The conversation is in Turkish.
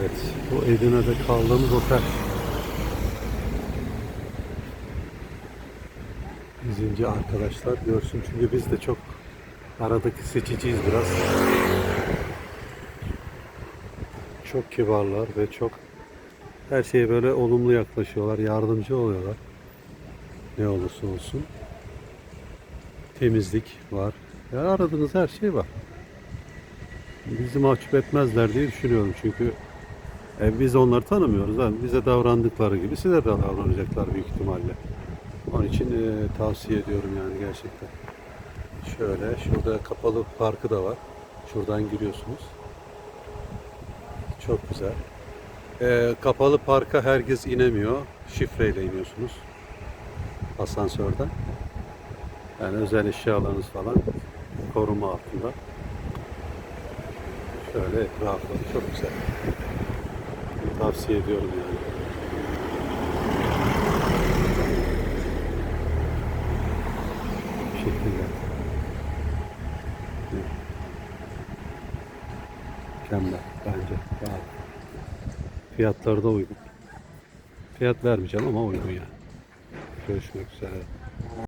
Evet, bu Edirne'de kaldığımız otel. İzinci arkadaşlar görsün çünkü biz de çok aradaki seçiciyiz biraz. Çok kibarlar ve çok her şeye böyle olumlu yaklaşıyorlar, yardımcı oluyorlar. Ne olursa olsun. Temizlik var. Ya aradığınız her şey var. Bizi mahcup etmezler diye düşünüyorum çünkü e, biz onları tanımıyoruz. Yani bize davrandıkları gibi size de davranacaklar büyük ihtimalle. Onun için e, tavsiye ediyorum yani gerçekten. Şöyle şurada kapalı parkı da var. Şuradan giriyorsunuz. Çok güzel. E, kapalı parka herkes inemiyor. Şifreyle iniyorsunuz. Asansörden. Yani özel eşyalarınız falan koruma altında. Şöyle etrafı çok güzel. Tavsiye ediyorum yani. Bu şekilde. Mükemmel bence. Daha Fiyatları da uygun. Fiyat vermeyeceğim ama uygun yani. Görüşmek üzere.